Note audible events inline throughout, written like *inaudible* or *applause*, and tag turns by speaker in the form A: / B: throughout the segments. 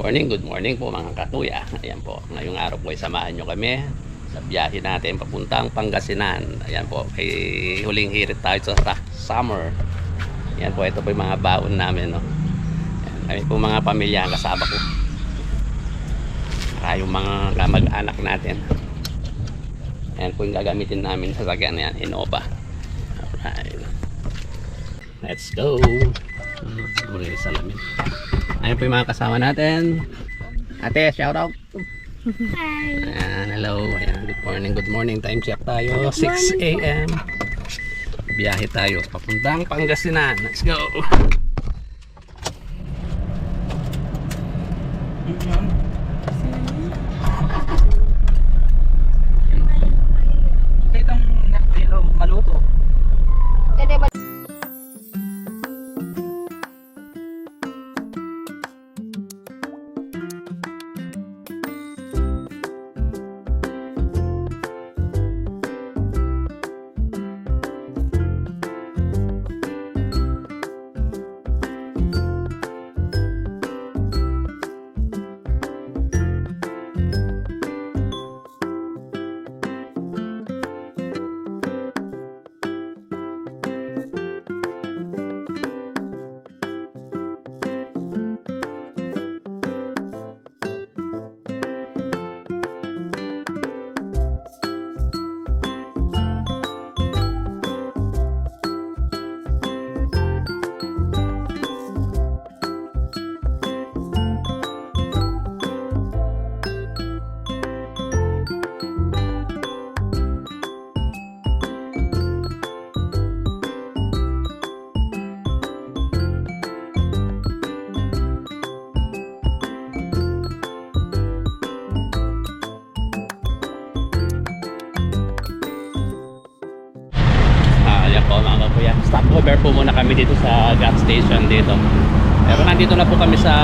A: morning, good morning po mga kakuya. Ayan po, ngayong araw po ay samahan nyo kami sa biyahe natin papuntang Pangasinan. Ayan po, ay huling hirit tayo sa sa summer. Ayan po, ito po yung mga baon namin. No? Ayan, kami po mga pamilya ang kasama ko. Saka yung mga kamag-anak natin. Ayan po yung gagamitin namin sa sakyan na yan, Innova. Alright. Let's go! Muna yung salamin. Ayan po yung mga kasama natin. Ate, shout out.
B: Hi.
A: Ayan, hello. Ayan, good morning, good morning. Time check tayo. 6 a.m. Biyahe tayo. Papuntang Pangasinan. Let's go. Itong kuya. Stop over po muna kami dito sa gas station dito. Pero nandito na po kami sa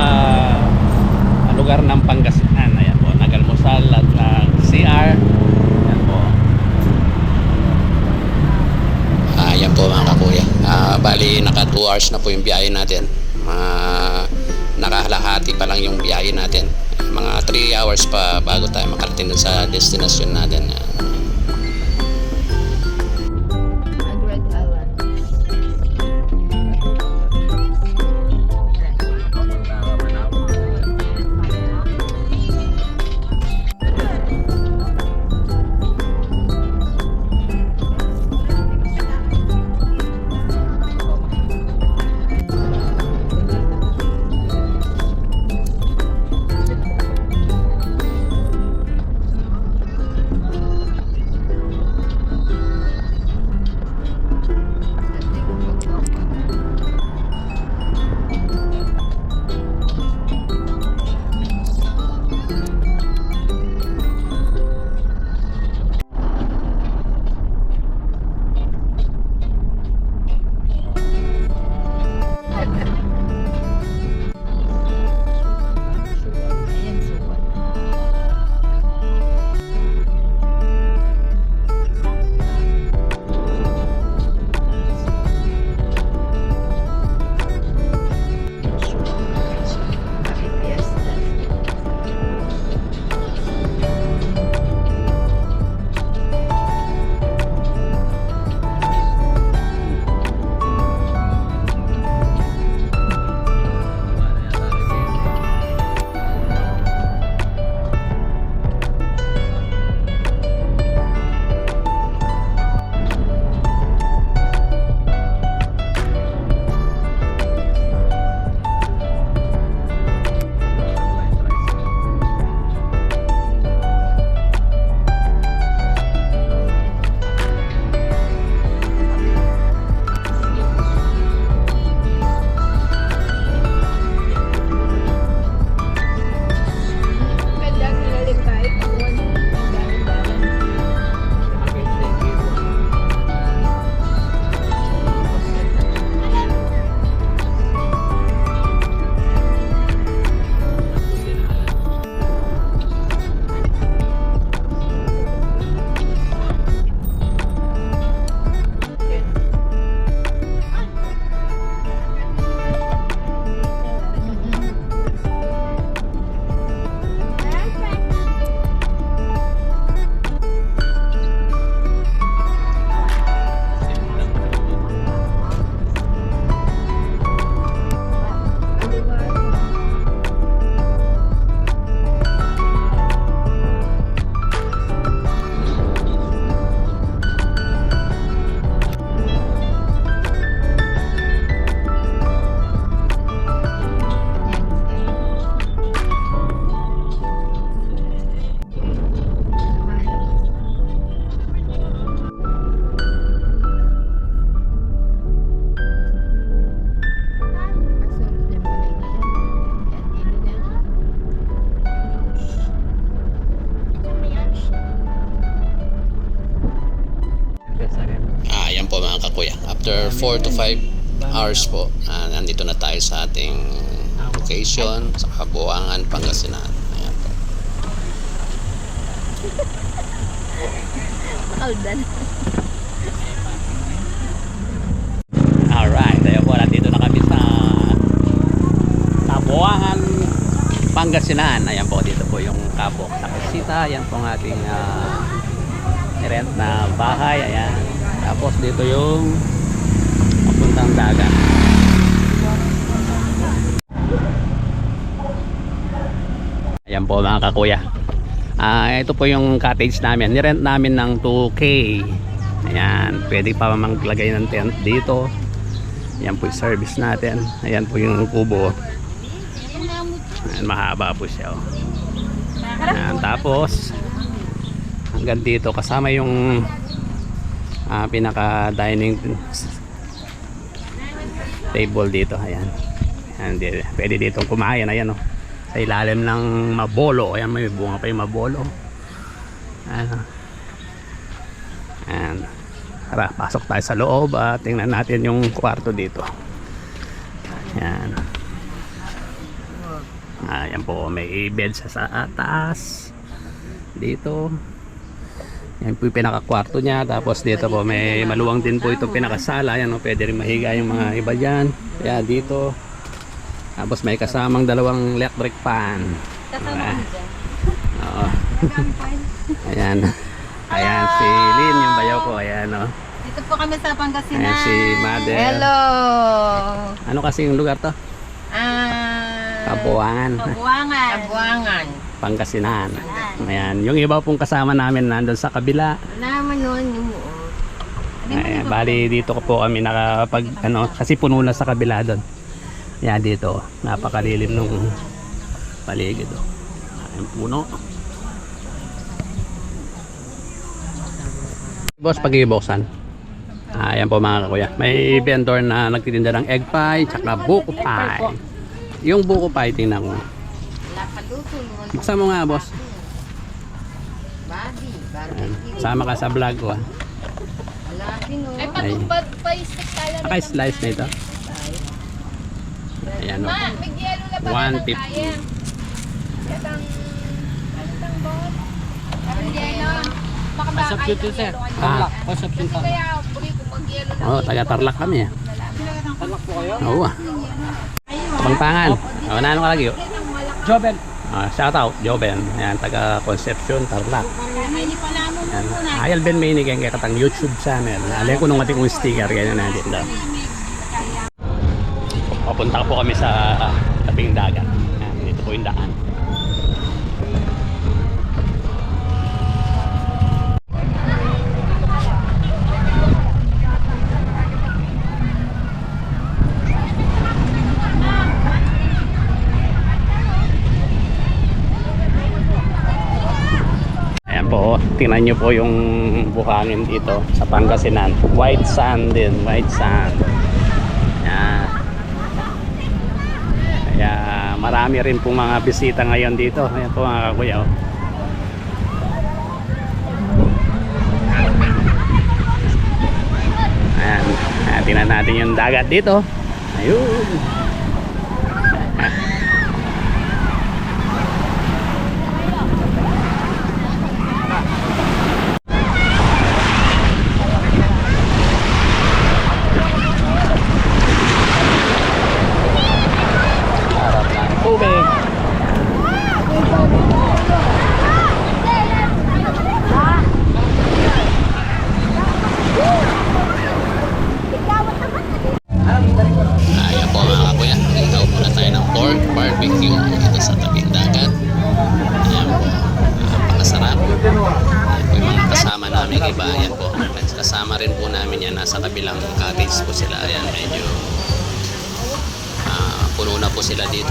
A: ah, lugar ng Pangasinan. Ayan po, nagalmusal at nag CR. Ayan po. Ah, yan po mga kuya. Ah, bali naka 2 hours na po yung biyahe natin. Mga nakahalahati pa lang yung biyahe natin. Mga 3 hours pa bago tayo makarating sa destination natin. Ayan. 4 to 5 hours po. Ah, nandito na tayo sa ating location sa Kabuangan, Pangasinan. Ayan po. *laughs*
B: Aldan.
A: Alright, ayun po, nandito na kami sa Kabuangan, Pangasinan. Ayan po, dito po yung Kabok sa Kasita. Ayan po ang ating ah, rent na bahay. Ayan. Tapos dito yung papuntang dagat. Ayan po mga kakuya. Ah, ito po yung cottage namin. Nirent namin ng 2K. Ayan, pwede pa maglagay ng tent dito. Ayan po yung service natin. Ayan po yung kubo. Ayan, mahaba po siya. Oh. Ayan, tapos hanggang dito kasama yung ah, pinaka dining table dito. Ayan. Ayan, pwede dito kumain. Ayan oh. Sa ilalim ng mabolo. Ayan, may bunga pa yung mabolo. Ayan. oh. Ayan. Tara, pasok tayo sa loob at tingnan natin yung kwarto dito. Ayan. Ayan po, may bed sa taas. Dito. Yan po yung pinakakwarto niya. Tapos dito po, may maluwang din po itong pinakasala. Ayan o, pwede rin mahiga yung mga iba dyan. Kaya dito. Tapos may kasamang dalawang electric fan.
B: Kasama.
A: Oo. *laughs* Ayan. Ayan si Lynn, yung bayaw ko. Ayan o.
C: Dito po kami sa Pangasinan.
A: Ayan si Mother.
C: Hello.
A: Ano kasi yung lugar to?
C: Ah.
A: Kabuangan.
C: Kabuangan. Kabuangan.
A: Pangasinan. Ayan. Yung iba pong kasama namin nandun sa kabila.
C: Naman yun yung
A: Ayan. Bali dito ko po kami nakapag ano kasi puno na sa kabila doon. Ayan dito. Napakalilim nung paligid. Oh. Ayan puno. Boss, pag-ibuksan. Ah, Ayan po mga kakuya. May vendor na nagtitinda ng egg pie tsaka buko pie. Yung buko pie, tingnan ko.
C: Wala pa luto yun.
A: Buksan mo nga, boss.
C: Body. Barbecue.
A: Sama ka sa vlog ko. ah.
C: Wala din oh.
B: Ay, patubad pa isip tayo.
A: Naka-slice na ito. Ayan o.
B: Ma, may yelo na ba
A: 150.
B: naman tayo? Katang, ano tang bot? Parang yelo. Baka ba kayo ng yelo kayo?
A: Ah.
B: Kasi kaya, buri ko mag-yelo na.
A: Oh, taga Tarlac kami ah. Oo ah. Bangtangan. Oh, nano ka lagi?
D: Joben.
A: Ah, shout out, Joben. Ayan, taga Concepcion, Tarlac. Ayan. Ayal Ben may kaya kaya katang YouTube channel. Alay ko nung ating kong sticker, ganyan natin daw. Papunta po kami sa ah, tabing dagat. Ayan, dito po yung daan. Tingnan nyo po yung buhangin dito sa Pangasinan. White sand din, white sand. Ayan. Kaya marami rin po mga bisita ngayon dito. Ayan po mga kakuya. oh. Ayan, tingnan natin yung dagat dito. Ayun.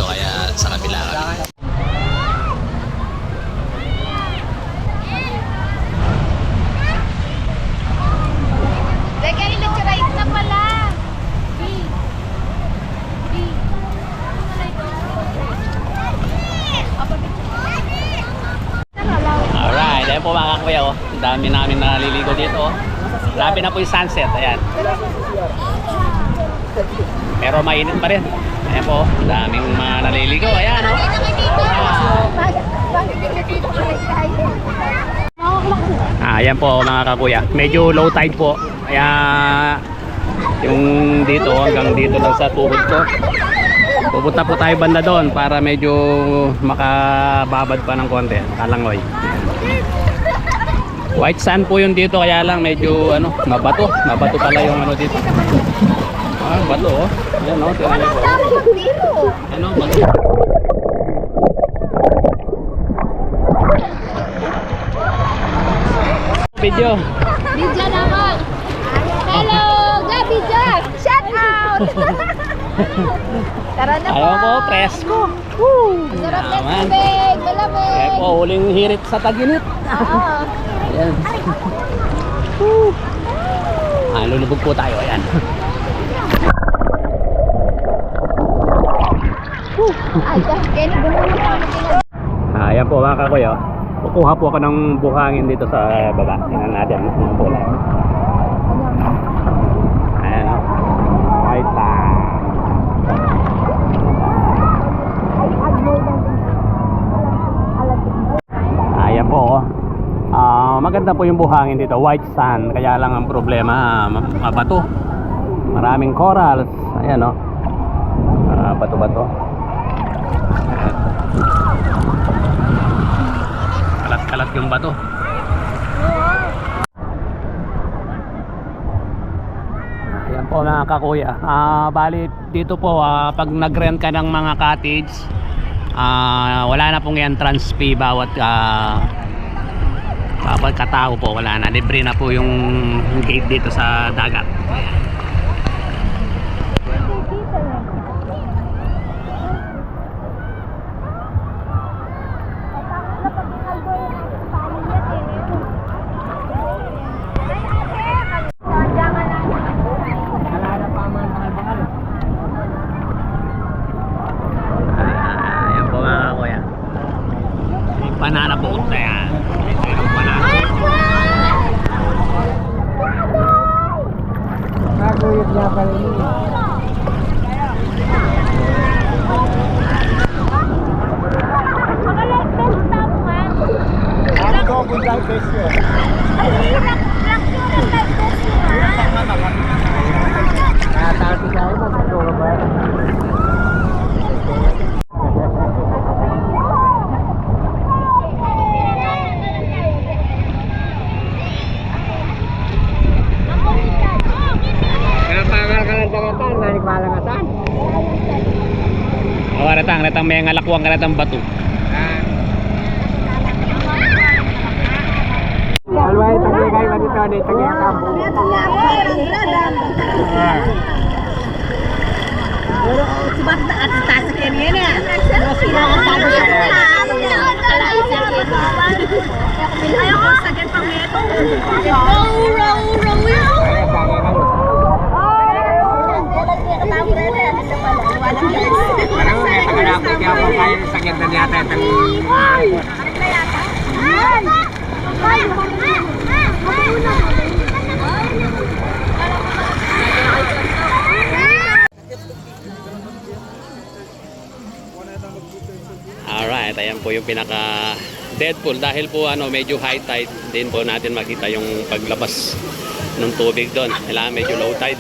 A: Dito kaya sa kabila kami. Po mga kakuya oh. Ang dami namin naliligo dito oh. Grabe na po yung sunset. Ayan. Pero mainit pa rin. Ayan po, daming mga naliligo. Ayan, oh. Ah, ayan po mga kakuya. Medyo low tide po. Kaya yung dito hanggang dito lang sa tuhod ko. Pupunta po tayo banda doon para medyo makababad pa ng konti. Kalangoy. White sand po yun dito kaya lang medyo ano, mabato. Mabato pala yung ano dito. Ah, bato oh. Ayan oh, tingnan niyo po. Bato. Video.
B: Bidya naman. Hello, Gabi Jack. Shout out. *laughs* Tara na po.
A: Ayaw po, presko.
B: Sarap na tubig. Malamig.
A: Kaya po, huling hirit sa taginit.
B: Oo. *laughs*
A: Ayan. Ah, lulubog po tayo. Ayan.
B: Ay, Kenny, bumulong ko.
A: Ah, ayan po mga kakuya. Kukuha po ako ng buhangin dito sa baba. Tingnan natin. Po lang. Ayan o. Right side. Ayan po. oh. Ah, maganda po yung buhangin dito. White sand. Kaya lang ang problema, ma- mabato. Maraming corals. Ayan o. Ah, bato-bato. Kalat-kalat yung bato. Ayan po mga kakuya. Ah, bali dito po ah, pag nag-rent ka ng mga cottage, ah, wala na pong entrance fee bawat ah, bawat katao po wala na. Libre na po yung gate dito sa dagat. Ayan. Ah, Ayan po mga kakuya. May banana boat na yan. Ito yung banana boat. Ratang may ngalakwang ka ratang bato.
D: Alway, tagay kayo ka dito, di tagay ka. Parang may tagal ako kaya po kayo niya tayo.
A: Alright, ayan po yung pinaka Deadpool dahil po ano medyo high tide din po natin makita yung paglabas ng tubig doon. Kailangan medyo low tide.